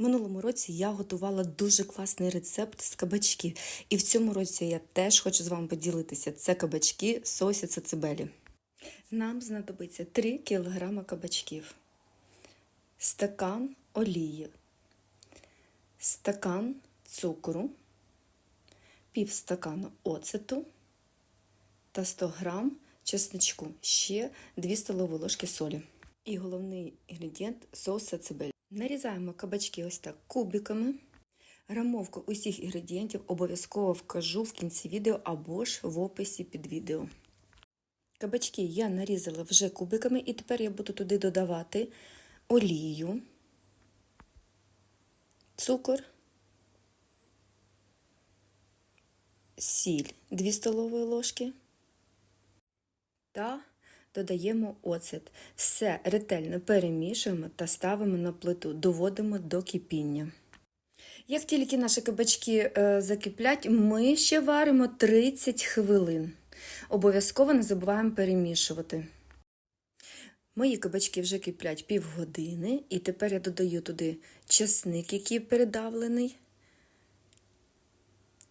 Минулому році я готувала дуже класний рецепт з кабачків. І в цьому році я теж хочу з вами поділитися. Це кабачки сосі цибелі. Нам знадобиться 3 кг кабачків, стакан олії, стакан цукру, пів стакану оцету та 100 грам чесничку, ще 2 столові ложки солі. І головний інгредієнт соус цибель. Нарізаємо кабачки ось так кубиками. Грамовку усіх інгредієнтів обов'язково вкажу в кінці відео або ж в описі під відео. Кабачки я нарізала вже кубиками, і тепер я буду туди додавати олію, цукор, сіль 2 столові ложки та додаємо оцет. Все ретельно перемішуємо та ставимо на плиту, доводимо до кипіння. Як тільки наші кабачки е, закиплять, ми ще варимо 30 хвилин. Обов'язково не забуваємо перемішувати. Мої кабачки вже киплять півгодини, і тепер я додаю туди чесник, який передавлений,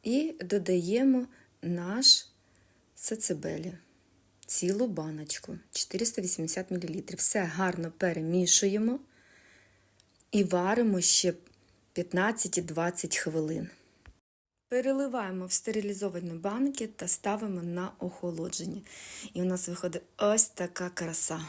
і додаємо наш сацебелі, цілу баночку 480 мл. Все гарно перемішуємо і варимо ще 15-20 хвилин. Переливаємо в стерилізовані банки та ставимо на охолодження. І у нас виходить ось така краса.